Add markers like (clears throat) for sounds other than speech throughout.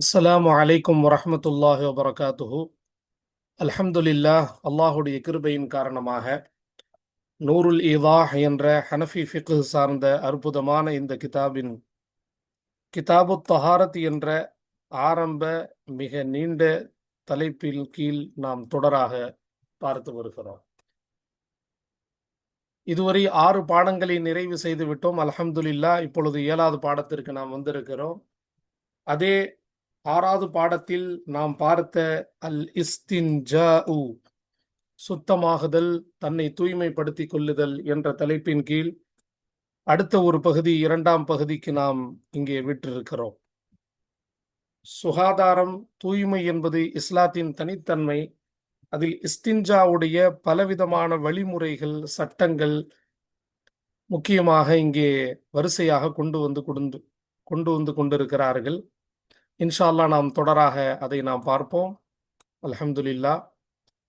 அஸ்லாம் அலைக்கும் வரமத்துல்லாஹி வபரகாத்துஹு. அல்ஹம்துலில்லாஹ் அல்லாஹுடைய கிருபையின் காரணமாக நூருல் ஈதாஹ் என்ற ஹனஃபி ஃபிக்கு சார்ந்த அற்புதமான இந்த கிதாபின் கிதாபு தஹாரத் என்ற ஆரம்ப மிக நீண்ட தலைப்பின் கீழ் நாம் தொடராக பார்த்து வருகிறோம். இதுவரை ஆறு பாடங்களை நிறைவு செய்து விட்டோம். அல்ஹம்துலில்லா இப்பொழுது ஏழாவது பாடத்திற்கு நாம் வந்திருக்கிறோம். அதே ஆறாவது பாடத்தில் நாம் பார்த்த அல் இஸ்தின்ஜாஉ சுத்தமாகுதல் தன்னை தூய்மைப்படுத்திக் கொள்ளுதல் என்ற தலைப்பின் கீழ் அடுத்த ஒரு பகுதி இரண்டாம் பகுதிக்கு நாம் இங்கே விட்டிருக்கிறோம். சுகாதாரம் தூய்மை என்பது இஸ்லாத்தின் தனித்தன்மை. அதில் இஸ்தின்ஜாவுடைய பலவிதமான வழிமுறைகள் சட்டங்கள் முக்கியமாக இங்கே வரிசையாக கொண்டு வந்து கொண்டு கொண்டு வந்து கொண்டிருக்கிறார்கள். இன்ஷால்லா நாம் தொடராக அதை நாம் பார்ப்போம். அலமதுல்லா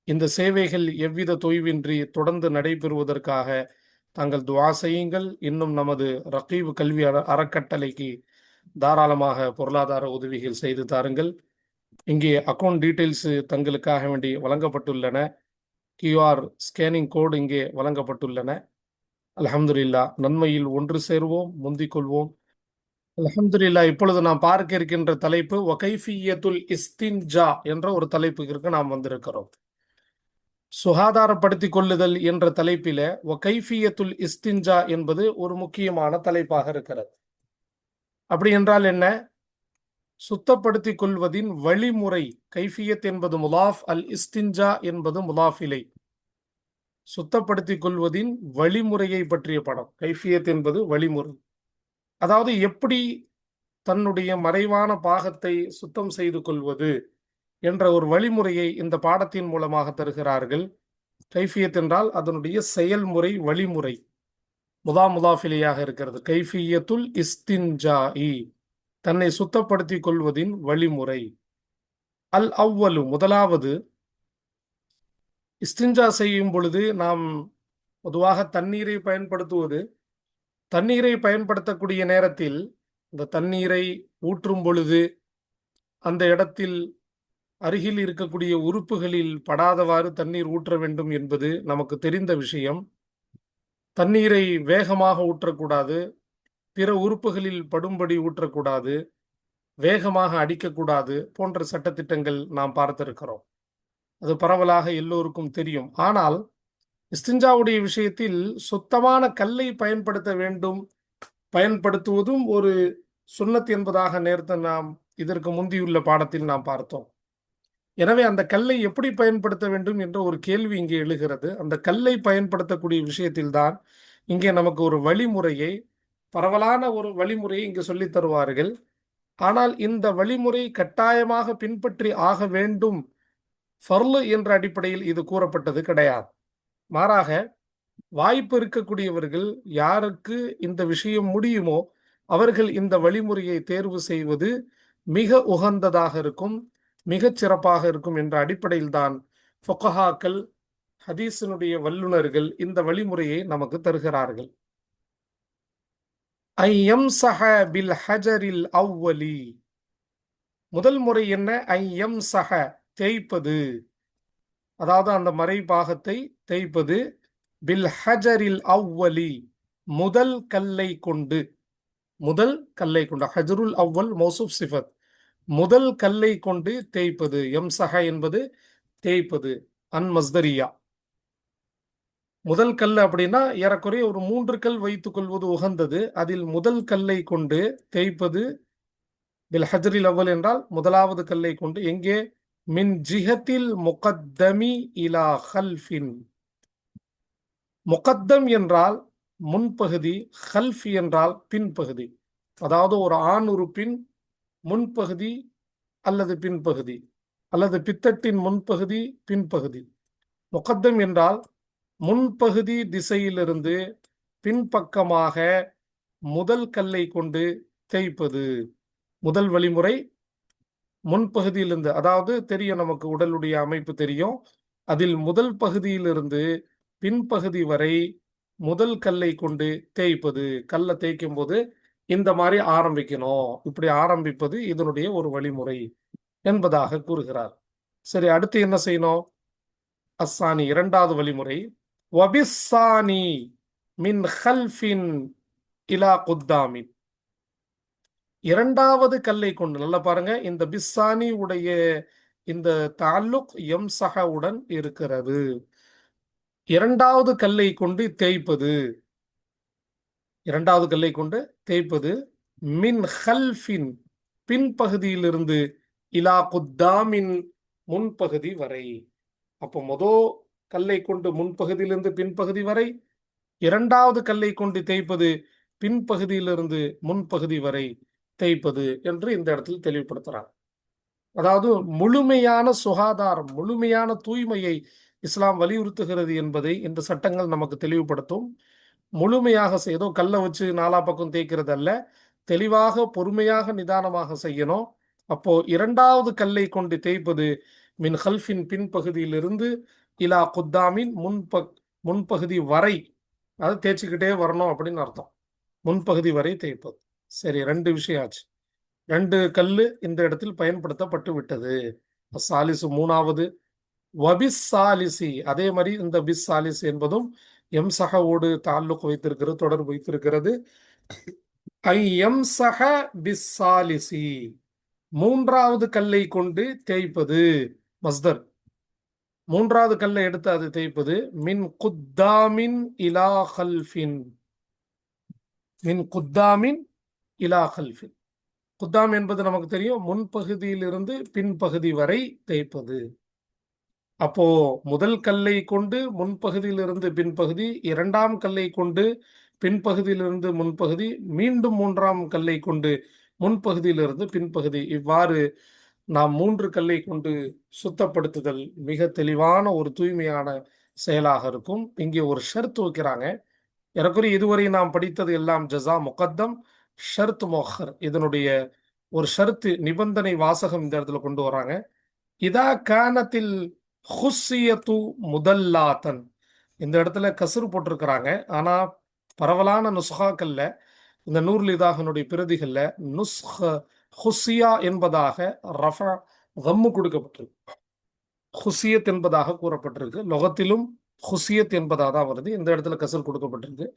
இந்த சேவைகள் எவ்வித தொய்வின்றி தொடர்ந்து நடைபெறுவதற்காக தாங்கள் துவா செய்யுங்கள். இன்னும் நமது ரகீப் கல்வி அற- அறக்கட்டளைக்கு தாராளமாக பொருளாதார உதவிகள் செய்து தாருங்கள். இங்கே அக்கௌண்ட் டீட்டெயில்ஸ் தங்களுக்காக வேண்டி வழங்கப்பட்டுள்ளன. கியூஆர் ஸ்கேனிங் கோடு இங்கே வழங்கப்பட்டுள்ளன. அலமதுல்லா நன்மையில் ஒன்று சேர்வோம் முந்திக் கொள்வோம். அலமதுல்லா இப்பொழுது நாம் பார்க்க இருக்கின்ற தலைப்பு ஒகைஃபியத்துல் இஸ்தின்ஜா என்ற ஒரு தலைப்புக்கு நாம் வந்திருக்கிறோம். சுகாதாரப்படுத்தி கொள்ளுதல் என்ற தலைப்பில ஒகைஃபியத்துல் இஸ்தின்ஜா என்பது ஒரு முக்கியமான தலைப்பாக இருக்கிறது. அப்படி என்றால் என்ன? சுத்தப்படுத்திக் கொள்வதின் வழிமுறை கைஃபியத் என்பது முலாஃப் அல் இஸ்தின்ஜா என்பது முலாஃபிலை சுத்தப்படுத்திக் கொள்வதின் வழிமுறையை பற்றிய படம் கைஃபியத் என்பது வழிமுறை. அதாவது எப்படி தன்னுடைய மறைவான பாகத்தை சுத்தம் செய்து கொள்வது என்ற ஒரு வழிமுறையை இந்த பாடத்தின் மூலமாக தருகிறார்கள். கைஃபியத் என்றால் அதனுடைய செயல்முறை வழிமுறை. முதா முதாஃபிலியாக இருக்கிறது. கைஃபியத்துல் இஸ்தின்ஜாஇ தன்னை சுத்தப்படுத்தி கொள்வதின் வழிமுறை. அல் அவ்வலு முதலாவது இஸ்தின்ஜா செய்யும் பொழுது நாம் பொதுவாக தண்ணீரை பயன்படுத்துவது தண்ணீரை பயன்படுத்தக்கூடிய நேரத்தில் இந்த தண்ணீரை ஊற்றும் பொழுது அந்த இடத்தில் அருகில் இருக்கக்கூடிய உறுப்புகளில் படாதவாறு தண்ணீர் ஊற்ற வேண்டும் என்பது நமக்கு தெரிந்த விஷயம். தண்ணீரை வேகமாக ஊற்றக்கூடாது. பிற உறுப்புகளில் படும்படி ஊற்றக்கூடாது. வேகமாக அடிக்கக்கூடாது போன்ற சட்டத்திட்டங்கள் நாம் பார்த்திருக்கிறோம். அது பரவலாக எல்லோருக்கும் தெரியும். ஆனால் இஸ்தின்ஜாவுடைய விஷயத்தில் சுத்தமான கல்லை பயன்படுத்த வேண்டும். பயன்படுத்துவதும் ஒரு சுன்னத் என்பதாக நேர்த்த நாம் இதற்கு முந்தியுள்ள பாடத்தில் நாம் பார்த்தோம். எனவே அந்த கல்லை எப்படி பயன்படுத்த வேண்டும் என்ற ஒரு கேள்வி இங்கே எழுகிறது. அந்த கல்லை பயன்படுத்தக்கூடிய விஷயத்தில்தான் இங்கே நமக்கு ஒரு வழிமுறையை பரவலான ஒரு வழிமுறையை இங்கு சொல்லித் தருவார்கள். ஆனால் இந்த வழிமுறை கட்டாயமாக பின்பற்றி ஆக வேண்டும். ஃபர்லு என்ற அடிப்படையில் இது கூறப்பட்டது கிடையாது. மாறாக வாய்ப்பு இருக்கக்கூடியவர்கள் யாருக்கு இந்த விஷயம் முடியுமோ அவர்கள் இந்த வழிமுறையை தேர்வு செய்வது மிக உகந்ததாக இருக்கும் மிகச் சிறப்பாக இருக்கும் என்ற அடிப்படையில் தான் ஃபொக்கஹாக்கள் ஹதீஸினுடைய வல்லுனர்கள் இந்த வழிமுறையை நமக்கு தருகிறார்கள். ஐயம் சஹ பில் ஹஜரில் அவ்வலி. முதல் முறை என்ன? ஐயம் சஹ தேய்ப்பது. அதாவது அந்த மறை பாகத்தை தேய்ப்பது பில் ஹஜரில் அவ்வலி முதல் கல்லை கொண்டு. முதல் கல்லை கொண்டு ஹஜருல் அவ்வல் மௌசூப் சிஃபத். முதல் கல்லை கொண்டு தேய்ப்பது எம் சஹ என்பது தேய்ப்பது அன் மஸ்தரியா. முதல் கல் அப்படின்னா ஏறக்குறைய ஒரு மூன்று கல் வைத்துக் கொள்வது உகந்தது. அதில் முதல் கல்லை கொண்டு தேய்ப்பது பில் ஹஜரில் அவ்வல் என்றால் முதலாவது கல்லை கொண்டு எங்கே? மின் ஜிஹத்தில் முகத்தமி இலா ஹல்ஃபின் முகத்தம் என்றால் முன்பகுதி ஹல்ஃப் என்றால் பின்பகுதி. அதாவது ஒரு ஆண் உறுப்பின் முன்பகுதி அல்லது பின்பகுதி அல்லது பித்தட்டின் முன்பகுதி பின்பகுதி. முகத்தம் என்றால் முன்பகுதி திசையிலிருந்து பின்பக்கமாக முதல் கல்லை கொண்டு தேய்ப்பது. முதல் வழிமுறை முன்பகுதியிலிருந்து அதாவது தெரியும் நமக்கு உடலுடைய அமைப்பு தெரியும். அதில் முதல் பகுதியிலிருந்து பின்பகுதி வரை முதல் கல்லை கொண்டு தேய்ப்பது கல்லை தேய்க்கும் போது இந்த மாதிரி ஆரம்பிக்கணும். இப்படி ஆரம்பிப்பது இதனுடைய ஒரு வழிமுறை என்பதாக கூறுகிறார். சரி அடுத்து என்ன செய்யணும்? அஸ்ஸானி இரண்டாவது வழிமுறை. வபிஸ்ஸானி மின் ஹல்ஃபின் இலா குத்தாமின். இரண்டாவது கல்லை கொண்டு நல்லா பாருங்க இந்த பிஸ்ஸானி உடைய இந்த தாலுக் எம் உடன் இருக்கிறது. இரண்டாவது கல்லை கொண்டு தேய்ப்பது. இரண்டாவது கல்லை கொண்டு தேய்ப்பது. மின் ஹல்ஃபின் பின்பகுதியிலிருந்து இலா குத்தாமின் முன்பகுதி வரை. அப்போ மொதோ கல்லை கொண்டு முன்பகுதியிலிருந்து பின்பகுதி வரை இரண்டாவது கல்லை கொண்டு தேய்ப்பது பின்பகுதியிலிருந்து முன்பகுதி வரை. தேய்ப்பது என்று இந்த இடத்தில் தெளிவுபடுத்துறாங்க அதாவது முழுமையான சுகாதாரம் முழுமையான தூய்மையை இஸ்லாம் வலியுறுத்துகிறது என்பதை இந்த சட்டங்கள் நமக்கு தெளிவுபடுத்தும். முழுமையாக செய்தோ கல்லை வச்சு நாலா பக்கம் தேய்க்கிறது அல்ல தெளிவாக பொறுமையாக நிதானமாக செய்யணும். அப்போ இரண்டாவது கல்லை கொண்டு தேய்ப்பது மின் ஹல்ஃபின் பின்பகுதியிலிருந்து இலா குத்தாமின் முன்ப முன்பகுதி வரை. அதை தேய்ச்சிக்கிட்டே வரணும் அப்படின்னு அர்த்தம். முன்பகுதி வரை தேய்ப்பது. சரி ரெண்டு விஷயம் ஆச்சு. ரெண்டு கல்லு இந்த இடத்தில் பயன்படுத்தப்பட்டு விட்டது. சாலிசு மூணாவது. வபிஸ் சாலிசி அதே மாதிரி இந்த பிஸ் சாலிஸ் என்பதும் எம்சஹவோடு தாலுக் வைத்திருக்கிறது தொடர்பு வைத்திருக்கிறது. ஐ எம்சஹ பிஸ் சாலிசி மூன்றாவது கல்லை கொண்டு தேய்ப்பது. மஸ்தர். மூன்றாவது கல்லை எடுத்து அது தேய்ப்பது. மின் குத்தாமின் இலா ஹல்ஃபின் மின் குத்தாமின் இலா ஹல்ஃபின் குத்தாம் என்பது நமக்கு தெரியும் முன்பகுதியிலிருந்து பின்பகுதி வரை தேய்ப்பது. அப்போ முதல் கல்லை கொண்டு முன்பகுதியிலிருந்து பின்பகுதி இரண்டாம் கல்லை கொண்டு பின்பகுதியிலிருந்து முன்பகுதி மீண்டும் மூன்றாம் கல்லை கொண்டு முன்பகுதியிலிருந்து பின்பகுதி இவ்வாறு நாம் மூன்று கல்லை கொண்டு சுத்தப்படுத்துதல் மிக தெளிவான ஒரு தூய்மையான செயலாக இருக்கும். இங்கே ஒரு ஷர்த் வைக்கிறாங்க. எனக்குரிய இதுவரை நாம் படித்தது எல்லாம் ஜசா முகத்தம். ஷர்த் மோஹர். இதனுடைய ஒரு ஷர்த்து நிபந்தனை வாசகம் இந்த இடத்துல கொண்டு வராங்க. இதா கானத்தில் ஹுஸ்ஸியத்து முதல்லாத்தன். இந்த இடத்துல கசுறு போட்டிருக்கிறாங்க. ஆனால் பரவலான நுஸ்ஹாக்கல்ல இந்த நூர்ல் இதாகனுடைய பிரதிகளில் நுஸ்ஹ ஹுசியா என்பதாக ரஃபா கம்மு கொடுக்கப்பட்டிருக்கு. ஹுசியத் என்பதாக கூறப்பட்டிருக்கு. லொகத்திலும் ஹுசியத் என்பதாக தான் வருது. இந்த இடத்துல கசல் கொடுக்கப்பட்டிருக்கு.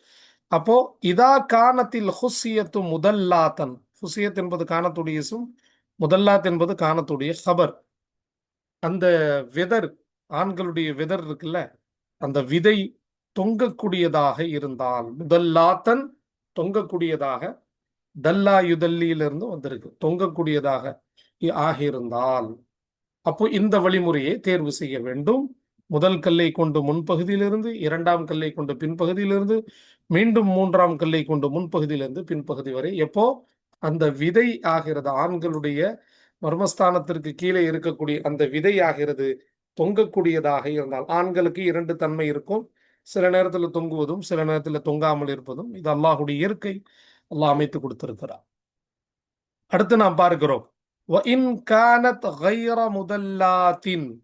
அப்போ இதா காணத்தில் ஹுசியத்து முதல்லாத்தன். ஹுசியத் என்பது காணத்துடைய இசும் முதல்லாத் என்பது காணத்துடைய ஹபர் அந்த விதர் ஆண்களுடைய விதர் இருக்குல்ல அந்த விதை தொங்கக்கூடியதாக இருந்தால் முதல்லாத்தன் தொங்கக்கூடியதாக தல்லா யுதல்லியிலிருந்து வந்திருக்கு தொங்கக்கூடியதாக ஆகியிருந்தால். அப்போ இந்த வழிமுறையை தேர்வு செய்ய வேண்டும். முதல் கல்லை கொண்டு முன்பகுதியிலிருந்து இரண்டாம் கல்லை கொண்டு பின்பகுதியிலிருந்து மீண்டும் மூன்றாம் கல்லை கொண்டு முன்பகுதியிலிருந்து பின்பகுதி வரை. எப்போ? அந்த விதை ஆகிறது. ஆண்களுடைய மர்மஸ்தானத்திற்கு கீழே இருக்கக்கூடிய அந்த விதை ஆகிறது. தொங்கக்கூடியதாக இருந்தால் ஆண்களுக்கு இரண்டு தன்மை இருக்கும். சில நேரத்தில் தொங்குவதும் சில நேரத்தில் தொங்காமல் இருப்பதும் இது அல்லாஹுடைய இயற்கை. அல்லாஹ் அமைத்து கொடுத்திருக்கிறார். அடுத்து நாம் பார்க்கிறோம். முதல்லாத்தின்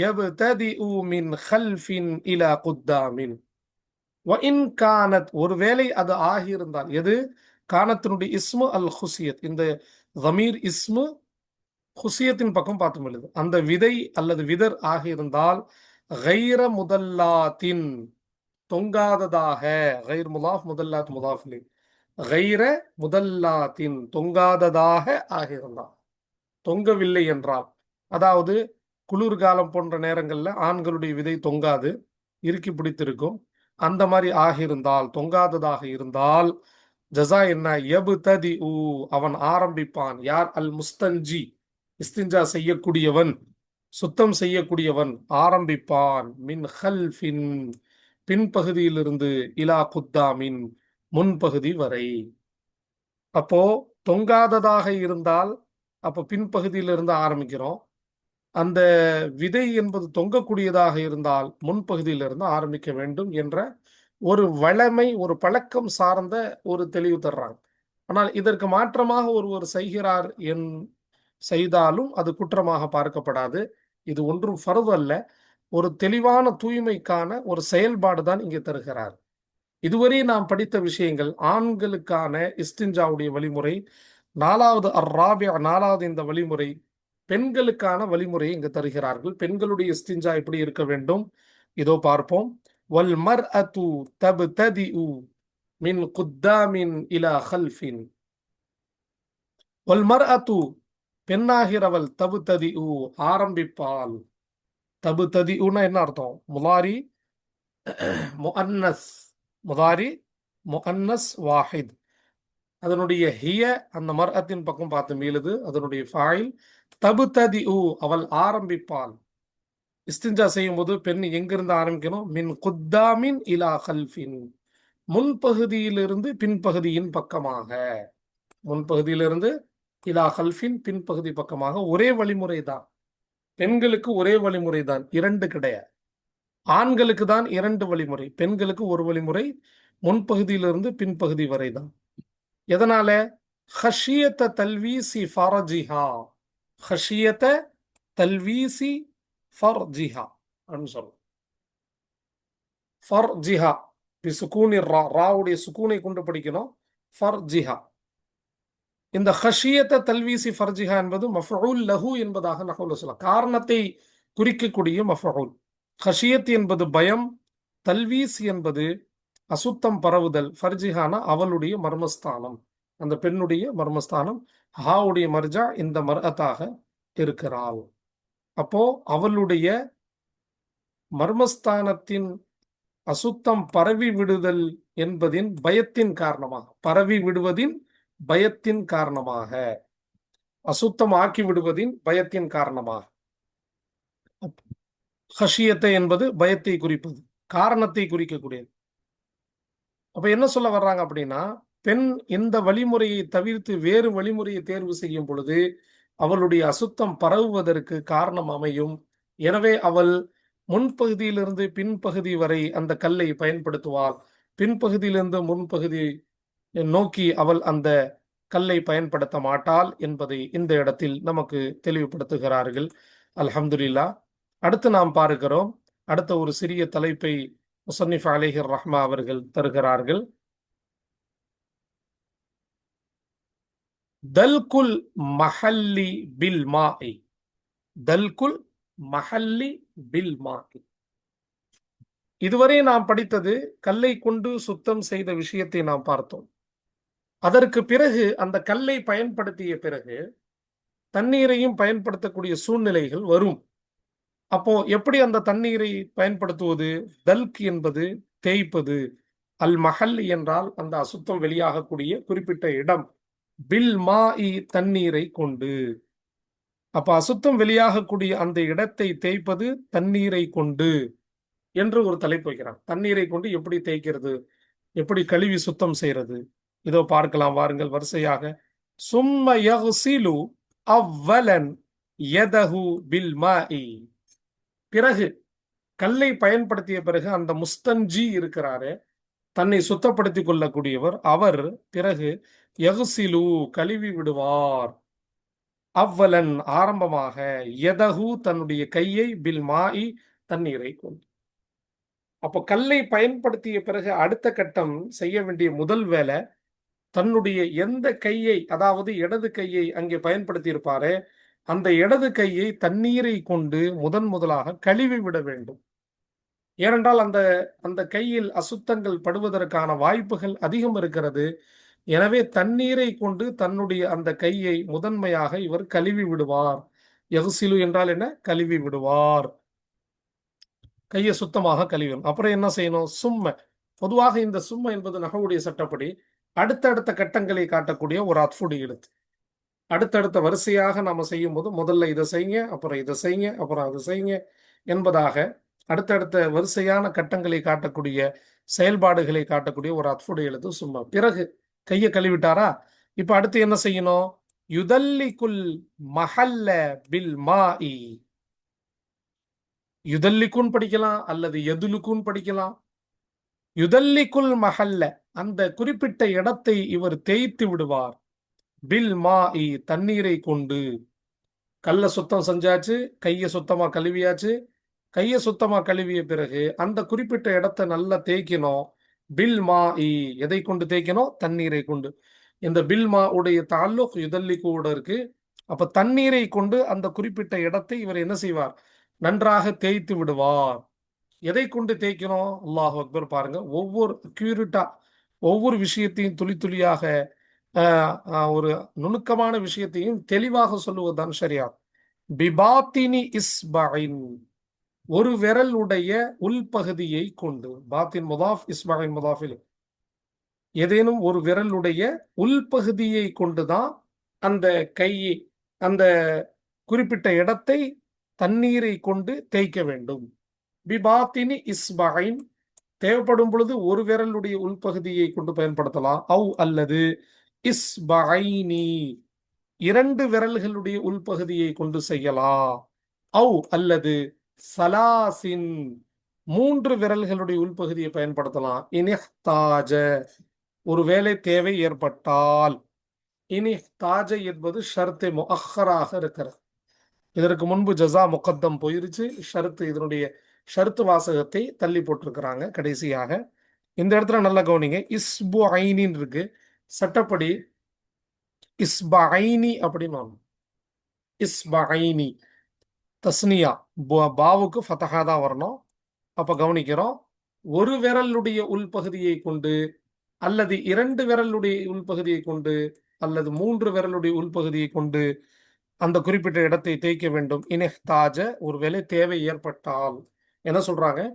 எபுததிஉ மின் ஹல்ஃபின் இலா குத்தாமின் ஒன் கானத் ஒருவேளை அது ஆகியிருந்தால் எது? கானத்தினுடைய இஸ்மு அல் ஹுசியத் இந்த ஜமீர் இஸ்மு ஹுசியத்தின் பக்கம் பார்த்து எழுது அந்த விதை அல்லது விதர் ஆகியிருந்தால் கைர முதல்லாத்தின் தொங்காததாக கைர் முலாஃப் முதல்லாத் முலாஃப்லி கைர முதல்லாத்தின் தொங்காததாக ஆகியிருந்தால் தொங்கவில்லை என்றால் அதாவது குளிர்காலம் போன்ற நேரங்களில் ஆண்களுடைய விதை தொங்காது இறுக்கி பிடித்திருக்கும். அந்த மாதிரி ஆகியிருந்தால் தொங்காததாக இருந்தால் ஜசா என்ன? எபு ததி ஊ அவன் ஆரம்பிப்பான். யார்? அல் முஸ்தன்ஜி. இஸ்திஞ்சா செய்யக்கூடியவன் சுத்தம் செய்யக்கூடியவன் ஆரம்பிப்பான். மின் ஹல்ஃபின் பின்பகுதியிலிருந்து இலா குத்தாமின் முன்பகுதி வரை. அப்போ தொங்காததாக இருந்தால் அப்போ பின்பகுதியிலிருந்து ஆரம்பிக்கிறோம். அந்த விதை என்பது தொங்கக்கூடியதாக இருந்தால் முன்பகுதியிலிருந்து ஆரம்பிக்க வேண்டும் என்ற ஒரு வளமை ஒரு பழக்கம் சார்ந்த ஒரு தெளிவு தர்றாங்க. ஆனால் இதற்கு மாற்றமாக ஒருவர் செய்கிறார் என் செய்தாலும் அது குற்றமாக பார்க்கப்படாது. இது ஒன்றும் ஃபர்து அல்ல ஒரு தெளிவான தூய்மைக்கான ஒரு செயல்பாடு தான் இங்கே தருகிறார். இதுவரை நாம் படித்த விஷயங்கள் ஆண்களுக்கான இஸ்டின்ஜாவுடைய வழிமுறை நாலாவது அர் ராபியா நாலாவது இந்த வழிமுறை பெண்களுக்கான வழிமுறையை இங்கு தருகிறார்கள். பெண்களுடைய இஸ்தின்ஜா எப்படி இருக்க வேண்டும்? இதோ பார்ப்போம். வல் மர் அத்து தபு ததி மின் குத்தாமின் இலா ஹல்ஃபின் வல் மர் அத்து பெண்ணாகிறவள் தபு ததி ஆரம்பிப்பால் தபு ததி என்ன அர்த்தம்? முலாரி முஅன்னஸ் முதாரி முஅன்னஸ் வாஹித் அதனுடைய ஹிய அந்த மர்அத்தின் பக்கம் பார்த்து மீளுது. அதனுடைய ஃபாயில் தபு ததி அவள் ஆரம்பிப்பாள். இஸ்திஞ்சா செய்யும் போது பெண் எங்கிருந்து ஆரம்பிக்கணும்? மின் குத்தாமின் இலா ஹல்ஃபின் முன்பகுதியிலிருந்து பின்பகுதியின் பக்கமாக. முன்பகுதியிலிருந்து இலா ஹல்ஃபின் பின்பகுதி பக்கமாக. ஒரே வழிமுறை தான் பெண்களுக்கு ஒரே வழிமுறை தான் இரண்டு கிடையாது. ஆண்களுக்கு தான் இரண்டு வழிமுறை. பெண்களுக்கு ஒரு வழிமுறை முன்பகுதியிலிருந்து பின்பகுதி வரை தான் எதனால? ஹஷியத்த தல்வீசி ஃபாரஜிஹா. ஹஷியத்த தல்வீசி ஃபர்ஜிஹா அப்படின்னு சொல்லுவோம் ஃபர் ஜிஹா பி சுக்கூனி ரா ராவுடைய சுக்கூனை கொண்டு படிக்கணும் ஃபர்ஜிஹா இந்த ஹஷியத்த தல்வீசி ஃபர்ஜிஹா என்பது மஃபூல் லஹு என்பதாக நகவுல சொல்லலாம். காரணத்தை குறிக்கக்கூடிய மஃபூல் ஹஷியத் என்பது பயம் தல்வீஸ் என்பது அசுத்தம் பரவுதல் ஃபர்ஜிஹானா அவளுடைய மர்மஸ்தானம். அந்த பெண்ணுடைய மர்மஸ்தானம் ஹாவுடைய மர்ஜா இந்த மர்அத்தாக இருக்கிறாள். அப்போ அவளுடைய மர்மஸ்தானத்தின் அசுத்தம் பரவி விடுதல் என்பதின் பயத்தின் காரணமாக பரவி விடுவதின் பயத்தின் காரணமாக அசுத்தம் ஆக்கி விடுவதின் பயத்தின் காரணமாக. ஹஷியத்தை என்பது பயத்தை குறிப்பது காரணத்தை குறிக்கக்கூடியது. அப்ப என்ன சொல்ல வர்றாங்க அப்படின்னா பெண் இந்த வழிமுறையை தவிர்த்து வேறு வழிமுறையை தேர்வு செய்யும் பொழுது அவளுடைய அசுத்தம் பரவுவதற்கு காரணம் அமையும். எனவே அவள் முன்பகுதியிலிருந்து பின்பகுதி வரை அந்த கல்லை பயன்படுத்துவாள். பின்பகுதியிலிருந்து முன்பகுதி நோக்கி அவள் அந்த கல்லை பயன்படுத்த மாட்டாள் என்பதை இந்த இடத்தில் நமக்கு தெளிவுபடுத்துகிறார்கள். அல்ஹம்துல்லா அடுத்து நாம் பார்க்கிறோம். அடுத்த ஒரு சிறிய தலைப்பை முசன்னிஃப் அலிஹிர் ரஹ்மா அவர்கள் தருகிறார்கள். தல்குல் மஹல்லி பில் மாஇ தல்குல் மஹல்லி பில் மாஇ இதுவரை நாம் படித்தது கல்லை கொண்டு சுத்தம் செய்த விஷயத்தை நாம் பார்த்தோம். அதற்கு பிறகு அந்த கல்லை பயன்படுத்திய பிறகு தண்ணீரையும் பயன்படுத்தக்கூடிய சூழ்நிலைகள் வரும். அப்போ எப்படி அந்த தண்ணீரை பயன்படுத்துவது? தல்க் என்பது தேய்ப்பது. அல் மஹல் என்றால் அந்த அசுத்தம் வெளியாகக்கூடிய குறிப்பிட்ட இடம். பில் மா தண்ணீரை கொண்டு. அப்ப அசுத்தம் வெளியாகக்கூடிய அந்த இடத்தை தேய்ப்பது தண்ணீரை கொண்டு என்று ஒரு தலைப்பு வைக்கிறான். தண்ணீரை கொண்டு எப்படி தேய்க்கிறது? எப்படி கழுவி சுத்தம் செய்யறது இதோ பார்க்கலாம் வாருங்கள் வரிசையாக. சும்ம யஹ்சிலு அவ்வலன் யதஹு பில் மாஇ. பிறகு கல்லை பயன்படுத்திய பிறகு அந்த முஸ்தன்ஜி இருக்கிறாரு தன்னை சுத்தப்படுத்திக் கொள்ளக்கூடியவர் அவர் பிறகு எகுசிலு கழுவி விடுவார். அவ்வலன் ஆரம்பமாக எதகு தன்னுடைய கையை பில் மாயி தண்ணீரை கொண்டு அப்போ கல்லை பயன்படுத்திய பிறகு அடுத்த கட்டம் செய்ய வேண்டிய முதல் வேலை தன்னுடைய எந்த கையை அதாவது இடது கையை அங்கே பயன்படுத்தியிருப்பாரே அந்த இடது கையை தண்ணீரை கொண்டு முதன் முதலாக கழுவி விட வேண்டும். ஏனென்றால் அந்த அந்த கையில் அசுத்தங்கள் படுவதற்கான வாய்ப்புகள் அதிகம் இருக்கிறது. எனவே தண்ணீரை கொண்டு தன்னுடைய அந்த கையை முதன்மையாக இவர் கழுவி விடுவார். எகுசிலு என்றால் என்ன? கழுவி விடுவார். கையை சுத்தமாக கழுவிடும் அப்புறம் என்ன செய்யணும்? சும்ம. பொதுவாக இந்த சும்ம என்பது நகவுடைய சட்டப்படி அடுத்தடுத்த கட்டங்களை காட்டக்கூடிய ஒரு அத்ஃபுடி எழுத்து. அடுத்தடுத்த வரிசையாக நாம செய்யும் போது முதல்ல இதை செய்யுங்க அப்புறம் இதை செய்யுங்க அப்புறம் அதை செய்யுங்க என்பதாக அடுத்தடுத்த வரிசையான கட்டங்களை காட்டக்கூடிய செயல்பாடுகளை காட்டக்கூடிய ஒரு அத்ஃபுடி எழுத்து சும்மா. பிறகு கையை கழுவிட்டாரா? இப்ப அடுத்து என்ன செய்யணும்? யுதல்லிக்குல் மஹல்ல பில் மா யுதல்லிக்குன் படிக்கலாம் அல்லது எதுலுக்குன் படிக்கலாம். யுதல்லிக்குல் மஹல்ல அந்த குறிப்பிட்ட இடத்தை இவர் தேய்த்து விடுவார். பில் மா தண்ணீரை கொண்டு. கல்ல சுத்தம் செஞ்சாச்சு கையை சுத்தமா கழுவியாச்சு கையை சுத்தமாக கழுவிய பிறகு அந்த குறிப்பிட்ட இடத்தை நல்லா தேய்க்கணும். பில் மா எதை கொண்டு தேய்க்கணும்? தண்ணீரை கொண்டு. இந்த பில் மா உடைய தாலுக் யுதல்லி கூட இருக்கு. அப்ப தண்ணீரை கொண்டு அந்த குறிப்பிட்ட இடத்தை இவர் என்ன செய்வார்? நன்றாக தேய்த்து விடுவார். எதை கொண்டு தேய்க்கணும்? அல்லாஹ் அக்பர் பாருங்க. ஒவ்வொரு அக்யூரிட்டா ஒவ்வொரு விஷயத்தையும் துளி துளியாக ஒரு நுணுக்கமான விஷயத்தையும் தெளிவாக சொல்லுவதுதான் சரியா பிபாத்தினி இஸ்பைன் ஒரு விரலுடைய உள்பகுதியை கொண்டு பாத்தின் முதாஃப் இஸ்மாயின் முதாஃபில் ஏதேனும் ஒரு விரலுடைய உள்பகுதியை கொண்டுதான் அந்த கையை அந்த குறிப்பிட்ட இடத்தை தண்ணீரை கொண்டு தேய்க்க வேண்டும். பிபாத்தினி இஸ்பைன் தேவைப்படும் பொழுது ஒரு விரலுடைய உள்பகுதியை கொண்டு பயன்படுத்தலாம். அவ் அல்லது இஸ்பைனி இரண்டு விரல்களுடைய உள்பகுதியை கொண்டு செய்யலாம். அவ் அல்லது சலாசின் மூன்று விரல்களுடைய உள்பகுதியை பயன்படுத்தலாம். இனிஹ்தாஜ ஒருவேளை தேவை ஏற்பட்டால். இனிஹ்தாஜ என்பது ஷர்த்தை முஹராக இருக்கிறது. இதற்கு முன்பு ஜஸா முகத்தம் போயிருச்சு. ஷர்த்து இதனுடைய ஷர்த்து வாசகத்தை தள்ளி போட்டிருக்கிறாங்க கடைசியாக. இந்த இடத்துல நல்லா கவனிங்க. இஸ்பு ஐனின்னு இருக்கு. சட்டப்படி இஸ்பைனி அப்படின்னு இஸ்ப ஐனி. தஸ்னியா. பா- பாவுக்கு ஃபத்தகா தான் வரணும். அப்போ கவனிக்கிறோம் ஒரு விரலுடைய உள்பகுதியை கொண்டு அல்லது இரண்டு விரலுடைய உள்பகுதியை கொண்டு அல்லது மூன்று விரலுடைய உள்பகுதியை கொண்டு அந்த குறிப்பிட்ட இடத்தை தேய்க்க வேண்டும். இனெஹ்தாஜ ஒருவேளை தேவை ஏற்பட்டால். என்ன சொல்றாங்க?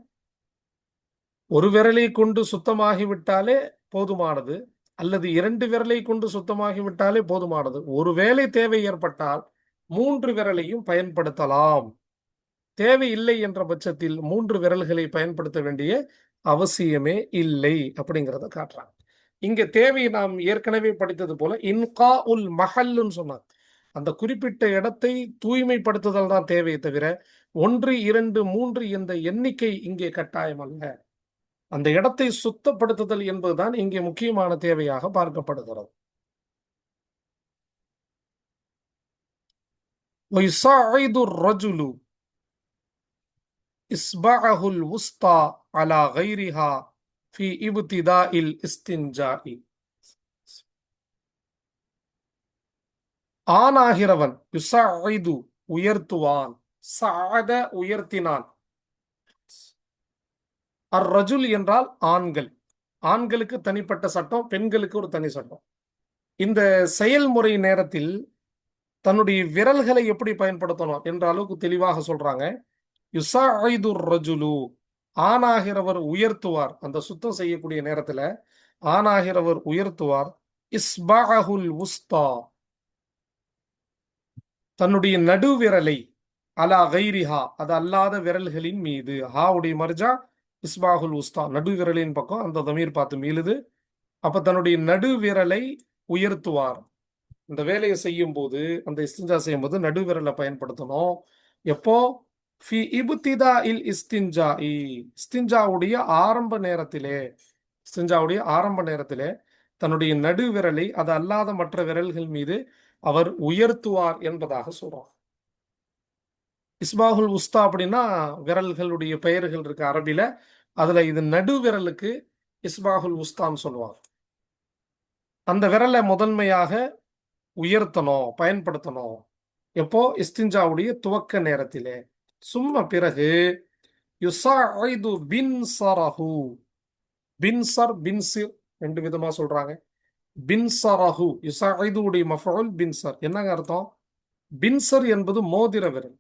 ஒரு விரலை கொண்டு சுத்தமாகிவிட்டாலே போதுமானது. அல்லது இரண்டு விரலை கொண்டு சுத்தமாகி விட்டாலே போதுமானது. ஒருவேளை தேவை ஏற்பட்டால் மூன்று விரலையும் பயன்படுத்தலாம். தேவை இல்லை என்ற பட்சத்தில் மூன்று விரல்களை பயன்படுத்த வேண்டிய அவசியமே இல்லை அப்படிங்கிறத காட்டுறாங்க. இங்க தேவை நாம் ஏற்கனவே படித்தது போல இன்கா உல் மஹல்லுன்னு சொன்னாங்க. அந்த குறிப்பிட்ட இடத்தை தூய்மைப்படுத்துதல் தான் தேவையை தவிர ஒன்று இரண்டு மூன்று என்ற எண்ணிக்கை இங்கே கட்டாயம் அல்ல. அந்த இடத்தை சுத்தப்படுத்துதல் என்பதுதான் இங்கே முக்கியமான தேவையாக பார்க்கப்படுகிறது. ويصعد الرجل إصبعه الوسطى على غيرها في ابتداء الاستنجاء ஆணாகிறவன் யுசைது உயர்த்துவான் சஅத உயர்த்தினான் அர் ரஜுல் என்றால் ஆண்கள் ஆண்களுக்கு தனிப்பட்ட சட்டம் பெண்களுக்கு ஒரு தனி சட்டம் இந்த செயல்முறை நேரத்தில் தன்னுடைய விரல்களை எப்படி பயன்படுத்தணும் என்ற அளவுக்கு தெளிவாக சொல்றாங்க. ரஜுலு ஆணாகிறவர் உயர்த்துவார். அந்த சுத்தம் செய்யக்கூடிய நேரத்துல ஆணாகிறவர் உயர்த்துவார். இஸ்பாகுல் உஸ்தா தன்னுடைய நடுவிரலை அலா கைரிஹா அது அல்லாத விரல்களின் மீது. ஹாவுடைய மர்ஜா இஸ்பாகுல் உஸ்தா நடுவிரலின் பக்கம் அந்த தமீர் பார்த்து மீளுது. அப்ப தன்னுடைய நடுவிரலை உயர்த்துவார். இந்த வேலையை செய்யும் போது அந்த இஸ்திஞ்சா செய்யும் போது நடுவிரலை பயன்படுத்தணும். எப்போ? ஃபி இபுத்திதா இல் இஸ்திஞ்சா இஸ்திஞ்சாவுடைய ஆரம்ப நேரத்திலே இஸ்திஞ்சாவுடைய ஆரம்ப நேரத்திலே தன்னுடைய நடுவிரலை அது அல்லாத மற்ற விரல்கள் மீது அவர் உயர்த்துவார் என்பதாக சொல்றார் இஸ்பாகுல் உஸ்தா அப்படின்னா விரல்களுடைய பெயர்கள் இருக்கு அரபில. அதுல இது நடு விரலுக்கு இஸ்பாகுல் உஸ்தான்னு சொல்லுவாங்க. அந்த விரலை முதன்மையாக உயர்த்தணும் பயன்படுத்தணும். எப்போ? இஸ்திஞ்சாவுடைய துவக்க நேரத்திலே. சும்மா பிறகு யுசாஇது பின்சரஹு பின்சர் பின்சிர் ரெண்டு விதமா சொல்றாங்க. பின்சரஹு யுசாஇதுடைய மஃபூல் பின்சர் என்னங்க அர்த்தம்? பின்சர் என்பது மோதிர விரல்.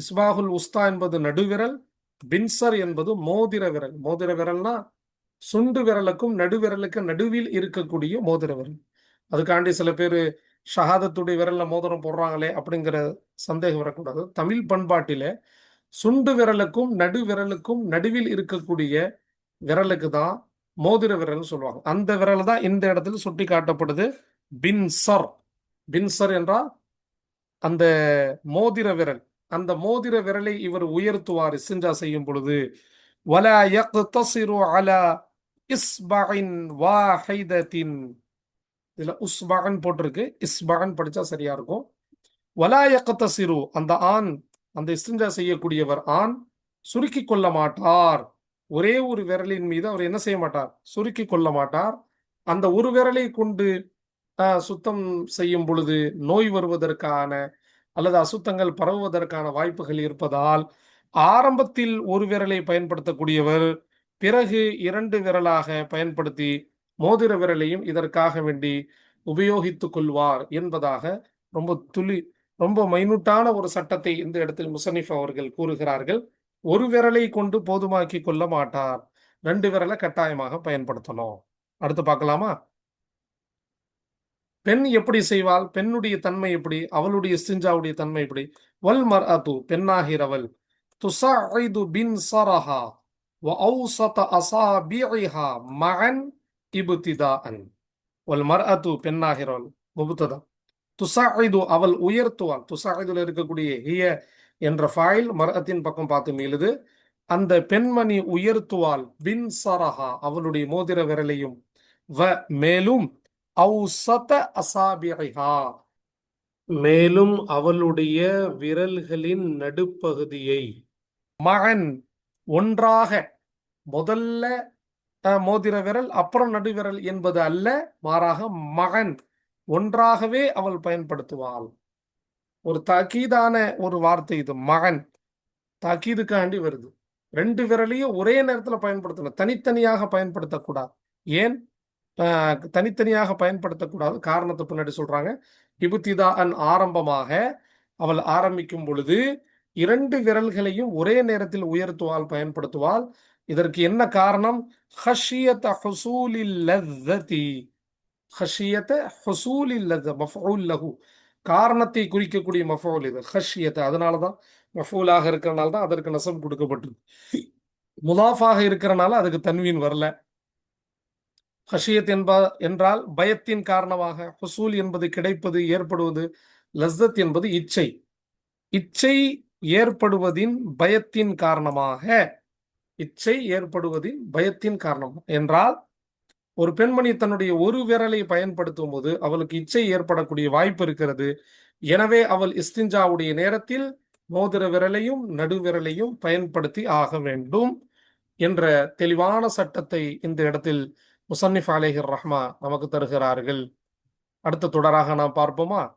இஸ்பாகுல் உஸ்தா என்பது நடுவிரல் பின்சர் என்பது மோதிர விரல். மோதிர விரல்னா சுண்டு விரலுக்கும் நடுவிரலுக்கு நடுவில் இருக்கக்கூடிய மோதிர விரல். அதுக்காண்டி சில பேர் ஷஹாதத்துடைய விரலில் மோதிரம் போடுறாங்களே அப்படிங்கிற சந்தேகம் வரக்கூடாது. தமிழ் பண்பாட்டில் சுண்டு விரலுக்கும் நடு விரலுக்கும் நடுவில் இருக்கக்கூடிய விரலுக்கு தான் மோதிர விரல்னு சொல்லுவாங்க. அந்த விரல் தான் இந்த இடத்துல சுட்டி காட்டப்படுது. பின்சர் பின்சர் என்றால் அந்த மோதிர விரல். அந்த மோதிர விரலை இவர் உயர்த்துவார் இஸ்திஞ்சா செய்யும் பொழுது. வலா யக்தசிரு அலா இஸ்பஇன் வாஹைதத்தின் இதுல உஸ்பகன் போட்டிருக்கு. இஸ்பகன் படிச்சா சரியா இருக்கும். வலாயக்கத்த சிறு அந்த ஆண் அந்த இஸ்திஞ்சா செய்யக்கூடியவர் ஆண் சுருக்கி கொள்ள மாட்டார். ஒரே ஒரு விரலின் மீது அவர் என்ன செய்ய மாட்டார்? சுருக்கி கொள்ள மாட்டார். அந்த ஒரு விரலை கொண்டு சுத்தம் செய்யும் பொழுது நோய் வருவதற்கான அல்லது அசுத்தங்கள் பரவுவதற்கான வாய்ப்புகள் இருப்பதால் ஆரம்பத்தில் ஒரு விரலை பயன்படுத்தக்கூடியவர் பிறகு இரண்டு விரலாக பயன்படுத்தி மோதிர விரலையும் இதற்காக வேண்டி உபயோகித்துக் கொள்வார் என்பதாக ரொம்ப துளி ரொம்ப மைனூட்டான ஒரு சட்டத்தை இந்த இடத்தில் முசனிஃப் அவர்கள் கூறுகிறார்கள் ஒரு விரலை கொண்டு போதுமாக்கி கொள்ள மாட்டார் ரெண்டு விரலை கட்டாயமாக பயன்படுத்தணும் அடுத்து பார்க்கலாமா பெண் எப்படி செய்வாள் பெண்ணுடைய தன்மை எப்படி அவளுடைய இஸ்திஞ்சாவுடைய தன்மை எப்படி வல் மர் அது பெண்ணாகிறவள் துசாஇது பின் சரஹா وأوسط أصابعها معا இபுதிதா அன். ஒல் மர் அது பெண்ணாகிறவள். முபுத்ததம் துசாயுது அவள் உயர்த்துவாள். துசாயுதுல இருக்கக்கூடிய ஹிய என்ற ஃபாயில் மரத்தின் பக்கம் பார்த்து மீளுது. அந்த பெண்மணி உயர்த்துவாள். பின் சரஹா அவளுடைய மோதிர விரலையும். வ மேலும் மேலும் அவளுடைய விரல்களின் நடுப்பகுதியை. மகன் ஒன்றாக முதல்ல மோதிர விரல் அப்புறம் நடுவிரல் என்பது அல்ல மாறாக மகன். ஒன்றாகவே அவள் பயன்படுத்துவாள். ஒரு தகீதான ஒரு வார்த்தை இது மகன். தகீதுக்காண்டி வருது. ரெண்டு விரலையும் ஒரே நேரத்தில் பயன்படுத்தணும். தனித்தனியாக பயன்படுத்தக்கூடாது. ஏன்? ஆஹ், தனித்தனியாக பயன்படுத்தக்கூடாது. காரணத்தை பின்னாடி சொல்றாங்க. இபுத்திதா அன் ஆரம்பமாக அவள் ஆரம்பிக்கும் பொழுது இரண்டு விரல்களையும் ஒரே நேரத்தில் உயர்த்துவாள் பயன்படுத்துவாள். இதற்கு என்ன காரணம்? ஹஷியத ஹசூலி லத்தி ஹஷியத ஹுசூலில் லத்த மஃபூல் லஹு. காரணத்தை குறிக்கக்கூடிய மஃபூல் இது ஹஷியத. அதனால தான் மஃபூலாக இருக்கிறனால தான் அதற்கு நசம் கொடுக்கப்பட்டது முதாஃபாக இருக்கிறனால அதுக்கு தன்வீன் வரல. ஹஷியத் என்ப என்றால் பயத்தின் காரணமாக ஹசூல் என்பது கிடைப்பது ஏற்படுவது லஸ்தத் என்பது இச்சை. இச்சை ஏற்படுவதின் பயத்தின் காரணமாக இச்சை ஏற்படுவதின் பயத்தின் காரணம். என்றால் ஒரு பெண்மணி தன்னுடைய ஒரு விரலை பயன்படுத்தும் போது அவளுக்கு இச்சை ஏற்படக்கூடிய வாய்ப்பு இருக்கிறது. எனவே அவள் இஸ்திஞ்சாவுடைய நேரத்தில் மோதிர விரலையும் நடுவிரலையும் பயன்படுத்தி ஆக வேண்டும் என்ற தெளிவான சட்டத்தை இந்த இடத்தில் முசன்னிஃப் அலைஹிர் ரஹ்மா நமக்கு தருகிறார்கள். அடுத்த தொடராக நாம் பார்ப்போமா?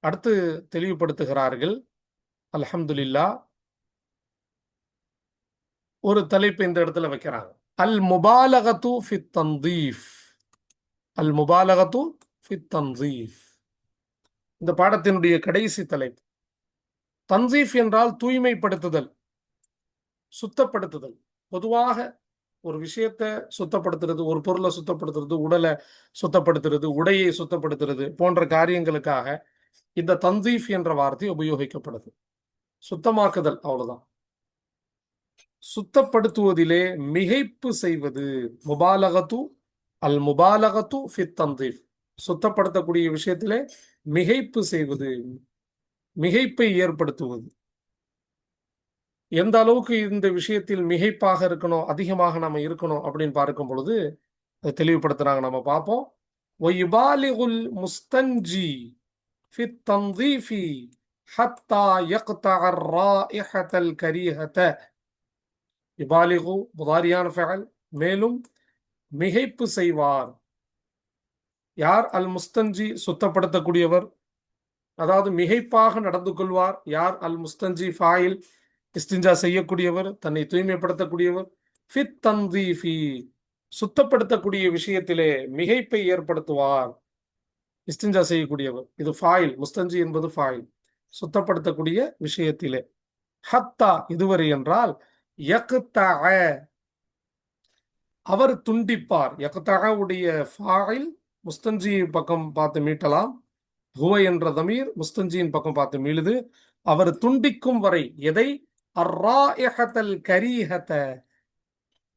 அடுத்து தெளிவுபடுத்துகிறார்கள். அல்ஹம்துலில்லா ஒரு தலைப்பு இந்த இடத்துல வைக்கிறாங்க. அல் முபாலகத்து ஃபித் தந்தீஃப். அல் முபாலகத்து ஃபித் தந்தீஃப். இந்த பாடத்தினுடைய கடைசி தலைப்பு. தன்சீஃப் என்றால் தூய்மைப்படுத்துதல் சுத்தப்படுத்துதல். பொதுவாக ஒரு விஷயத்தை சுத்தப்படுத்துறது ஒரு பொருளை சுத்தப்படுத்துறது உடலை சுத்தப்படுத்துறது உடையை சுத்தப்படுத்துறது போன்ற காரியங்களுக்காக இந்த தன்சீஃப் என்ற வார்த்தை உபயோகிக்கப்படுது. சுத்தமாக்குதல் அவ்வளவுதான். சுத்தப்படுத்துவதிலே மிகைப்பு செய்வது. முபாலகத்து அல் முபாலகத்து ஃபித்தந்தீஃப் சுத்தப்படுத்தக்கூடிய விஷயத்திலே மிகைப்பு செய்வது. மிகைப்பை ஏற்படுத்துவது. எந்த அளவுக்கு இந்த விஷயத்தில் மிகைப்பாக இருக்கணும் அதிகமாக நம்ம இருக்கணும் அப்படின்னு பார்க்கும் பொழுது அதை தெளிவுபடுத்துறாங்க. நம்ம பார்ப்போம். ஒயுபாலிகுல் முஸ்தன்ஜி ஃபித் ஹத்தா யக்தகர் ரா இஹத்தல் கரீஹத்த இபாலிகு முதாரியான ஃபெயல் மேலும் மிகைப்பு செய்வார். யார் அல் முஸ்தஞ்சி சுத்தப்படுத்தக்கூடியவர்? அதாவது மிகைப்பாக நடந்து கொள்வார். யார் அல் முஸ்தஞ்சி ஃபாயில் இஸ்திஞ்சா செய்யக்கூடியவர்? தன்னை தூய்மைப்படுத்தக்கூடியவர். ஃபித் தந்தீஃபி சுத்தப்படுத்தக்கூடிய விஷயத்திலே மிகைப்பை ஏற்படுத்துவார். இஸ்திஞ்சா செய்யக்கூடியவர். இது ஃபாயில் முஸ்தஞ்சி என்பது ஃபாயில் சுத்தப்படுத்தக்கூடிய விஷயத்திலே. ஹத்தா இதுவரை என்றால் அவர் துண்டிப்பார். யக்தஅ உடைய ஃபாயில் முஸ்தஞ்சி பக்கம் பார்த்து மீட்டலாம். ஹுவ என்ற தமீர் முஸ்தஞ்சியின் பக்கம் பார்த்து மீளுது. அவர் துண்டிக்கும் வரை எதை? அர்ராயகத்தல் கரீஹத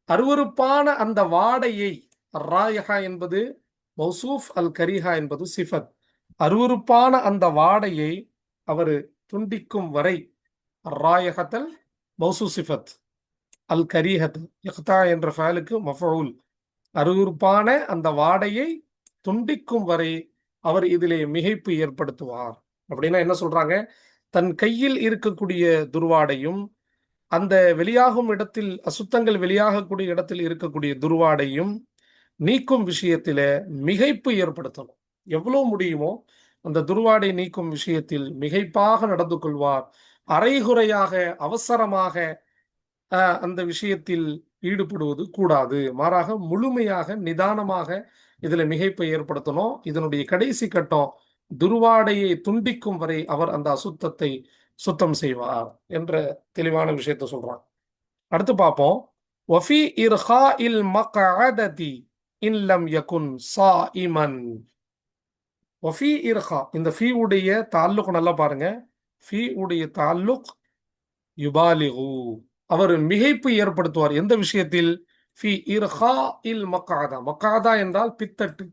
அருவருப்பான அந்த வாடையை அர்ராயகா என்பது மௌசூஃப் அல் கரீஹா என்பது சிஃபத். அருவருப்பான அந்த வாடையை அவர் துண்டிக்கும் வரை அர்ராயகத்தல் மௌசூ சிஃபத். அல் கரீஹத் இக்தா என்ற ஃபேலுக்கு மஃபூல். அருவருப்பான அந்த வாடையை துண்டிக்கும் வரை அவர் இதிலே மிகைப்பு ஏற்படுத்துவார். அப்படின்னா என்ன சொல்றாங்க? தன் கையில் இருக்கக்கூடிய துர்வாடையும் அந்த வெளியாகும் இடத்தில் அசுத்தங்கள் வெளியாகக்கூடிய இடத்தில் இருக்கக்கூடிய துர்வாடையும் நீக்கும் விஷயத்தில மிகைப்பு ஏற்படுத்தணும். எவ்வளவு முடியுமோ அந்த துர்வாடை நீக்கும் விஷயத்தில் மிகைப்பாக நடந்து கொள்வார். அரைகுறையாக அவசரமாக அந்த விஷயத்தில் ஈடுபடுவது கூடாது. மாறாக முழுமையாக நிதானமாக இதுல மிகைப்பை ஏற்படுத்தணும். இதனுடைய கடைசி கட்டம் துர்வாடையை துண்டிக்கும் வரை அவர் அந்த அசுத்தத்தை சுத்தம் செய்வார் என்ற தெளிவான விஷயத்த சொல்றான். அடுத்து பார்ப்போம். வஃபி இர்ஹா இல் மகஅததி இல்லம் யகுன் சாயிமன் வஃபி இர்ஹா இந்த ஃபீ உடைய தாலுக் நல்லா பாருங்க. ஃபீ உடைய தாலுக் யுபாலிகு. அவர் மிகைப்பு ஏற்படுத்துவார். எந்த விஷயத்தில்? ஃபி இர்ஹா இல் மக்காதா. மக்காதா என்றால் பித்தட்டு.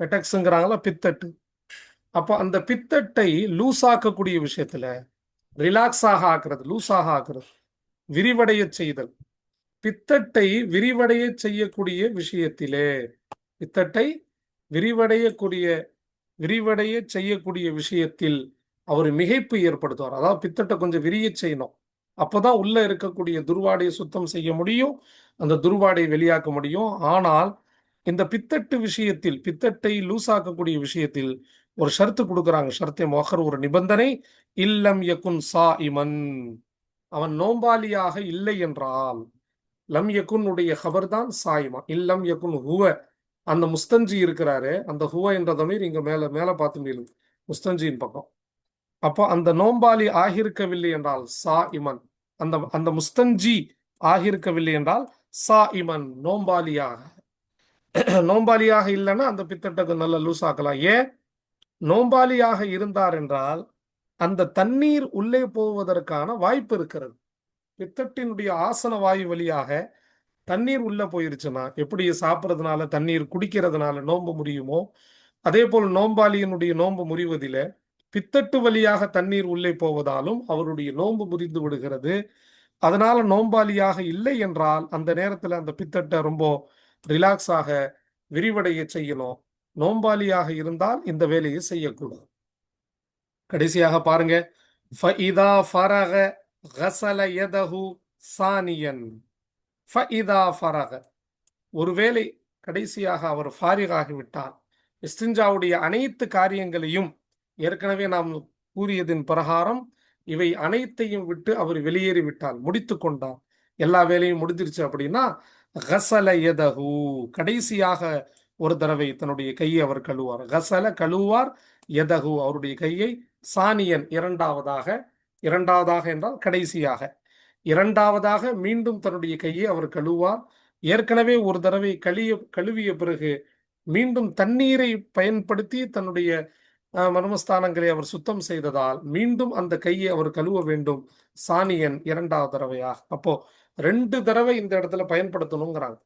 பெட்டக்ஸுங்கிறாங்களா பித்தட்டு. அப்போ அந்த பித்தட்டை லூஸ் ஆக்கக்கூடிய விஷயத்துல ரிலாக்ஸாக ஆக்குறது லூஸாக ஆக்குறது விரிவடைய செய்தல். பித்தட்டை விரிவடைய செய்யக்கூடிய விஷயத்திலே பித்தட்டை விரிவடையக்கூடிய விரிவடைய செய்யக்கூடிய விஷயத்தில் அவர் மிகைப்பு ஏற்படுத்துவார். அதாவது பித்தட்டை கொஞ்சம் விரிய செய்யணும். அப்போதான் உள்ள இருக்கக்கூடிய துர்வாடையை சுத்தம் செய்ய முடியும் அந்த துர்வாடையை வெளியாக்க முடியும். ஆனால் இந்த பித்தட்டு விஷயத்தில் பித்தட்டை லூசாக்கக்கூடிய விஷயத்தில் ஒரு ஷர்த்து கொடுக்குறாங்க. ஷர்த்தை மொஹர் ஒரு நிபந்தனை. இல்லம் யகுன் சா இமன் அவன் நோம்பாலியாக இல்லை என்றால் லம் யகுன் உடைய ஹபர் தான் சாயிமா. இல்லம் யகுன் ஹுவ. அந்த முஸ்தஞ்சி இருக்கிறாரு அந்த ஹுவ என்ற தமிழ் இங்க மேல மேல பார்த்து முஸ்தஞ்சியின் பக்கம். அப்போ அந்த நோம்பாலி ஆகியிருக்கவில்லை என்றால் சா இமன். அந்த அந்த முஸ்தஞ்சி ஆகியிருக்கவில்லை என்றால் சா இமன் நோம்பாலியாக (clears throat) நோம்பாலியாக இல்லைன்னா அந்த பித்தட்டை நல்ல லூஸ் ஆக்கலாம் ஏன்? நோம்பாலியாக இருந்தார் என்றால் அந்த தண்ணீர் உள்ளே போவதற்கான வாய்ப்பு இருக்கிறது. பித்தட்டினுடைய ஆசன வாயு வழியாக தண்ணீர் உள்ள போயிருச்சுன்னா எப்படி சாப்பிட்றதுனால தண்ணீர் குடிக்கிறதுனால நோன்பு முடியுமோ? அதே போல் நோம்பாளியினுடைய நோன்பு முறிவதில் பித்தட்டு வழியாக தண்ணீர் உள்ளே போவதாலும் அவருடைய நோன்பு முறிந்து விடுகிறது. அதனால நோம்பாளியாக இல்லை என்றால் அந்த நேரத்தில் அந்த பித்தட்டை ரொம்ப ரிலாக்ஸாக விரிவடைய செய்யணும். நோம்பாளியாக இருந்தால் இந்த வேலையை செய்யக்கூடாது. கடைசியாக பாருங்க. ஃபஇதா ஃபரக கசல யதஹு சானியன். ஃபஇதா ஃபரக. ஒருவேளை கடைசியாக அவர் ஃபாரிகாகிவிட்டார் இஸ்திஞ்சாவுடைய அனைத்து காரியங்களையும் ஏற்கனவே நாம் கூறியதின் பிரகாரம் இவை அனைத்தையும் விட்டு அவர் வெளியேறி விட்டால் முடித்து கொண்டார் எல்லா வேலையும் முடிஞ்சிருச்சு அப்படின்னா கசல எதகு கடைசியாக ஒரு தடவை தன்னுடைய கையை அவர் கழுவார் கசல கழுவார் எதகு அவருடைய கையை சானியன் இரண்டாவதாக இரண்டாவதாக என்றால் கடைசியாக. இரண்டாவதாக மீண்டும் தன்னுடைய கையை அவர் கழுவார் ஏற்கனவே ஒரு தடவை கழிய கழுவிய பிறகு மீண்டும் தண்ணீரை பயன்படுத்தி தன்னுடைய மர்மஸ்தானங்களை அவர் சுத்தம் செய்ததால் மீண்டும் அந்த கையை அவர் கழுவ வேண்டும். சானியன் இரண்டாவது தடவையாக அப்போ ரெண்டு தடவை இந்த இடத்துல பயன்படுத்தணுங்கிறாங்க.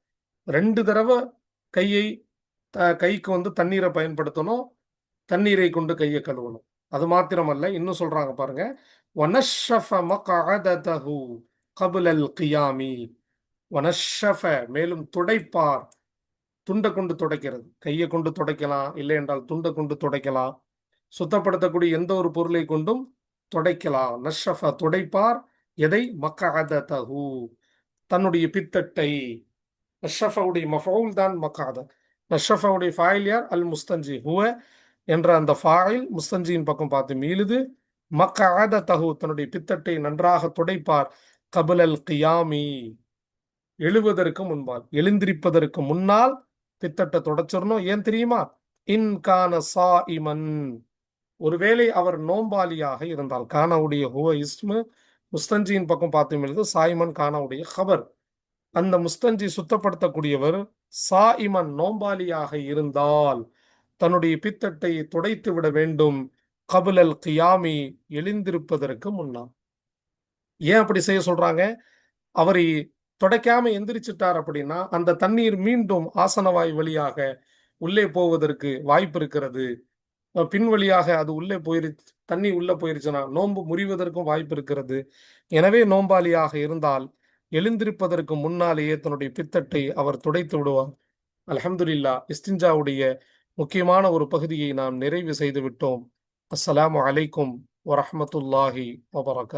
ரெண்டு தடவை கையை கைக்கு வந்து தண்ணீரை பயன்படுத்தணும். தண்ணீரை கொண்டு கையை கழுவணும். அது மாத்திரமல்ல இன்னும் சொல்றாங்க பாருங்க. கியாமி. மேலும் துடைப்பார். துண்டை கொண்டு துடைக்கிறது. கையை கொண்டு துடைக்கலாம் இல்லை என்றால் துண்டை கொண்டு துடைக்கலாம். சுத்தப்படுத்தக்கூடிய எந்த ஒரு பொருளை கொண்டும் துடைக்கலாம். நஷஃப துடைப்பார். எதை? மக்காத தகு தன்னுடைய பித்தட்டை. நஷஃபவுடைய மஃபவுல் தான் மக்காத நஷஃபவுடைய ஃபாயில் யார்? அல் முஸ்தஞ்சி ஹுவ என்ற அந்த ஃபாயில் முஸ்தஞ்சியின் பக்கம் பார்த்து மீளுது. மக்காத தகு தன்னுடைய பித்தட்டை நன்றாக துடைப்பார். கபுலல் கியாமி. எழுவதற்கு முன்பால் எழுந்திருப்பதற்கு முன்னால் பித்தட்டை தொடச்சிடணும். ஏன் தெரியுமா? இன்கான சா இமன் ஒருவேளை அவர் நோம்பாலியாக இருந்தால் கானாவுடைய ஹுவ இஸ்மு முஸ்தஞ்சியின் பக்கம் பார்த்தும் பொழுது சாய்மன் கானாவுடைய ஹபர். அந்த முஸ்தஞ்சி சுத்தப்படுத்தக்கூடியவர் சாயிமன் நோம்பாலியாக இருந்தால் தன்னுடைய பித்தட்டை துடைத்து விட வேண்டும். கபுலல் கியாமி எழுந்திருப்பதற்கு முன்னால். ஏன் அப்படி செய்ய சொல்றாங்க? அவரை துடைக்காம எந்திரிச்சிட்டார் அப்படின்னா அந்த தண்ணீர் மீண்டும் ஆசனவாய் வழியாக உள்ளே போவதற்கு வாய்ப்பு இருக்கிறது. பின் வழியாக அது உள்ளே போயிருச்சு தண்ணி உள்ளே போயிருச்சுன்னா நோன்பு முறிவதற்கும் வாய்ப்பு இருக்கிறது. எனவே நோம்பாளியாக இருந்தால் எழுந்திருப்பதற்கு முன்னாலேயே தன்னுடைய பித்தட்டை அவர் துடைத்து விடுவார். அலமதுல்லா இஸ்திஞ்சாவுடைய முக்கியமான ஒரு பகுதியை நாம் நிறைவு செய்து விட்டோம். அஸ்ஸலாமு அலைக்கும் வரமத்துல்லாஹி வபரகாத்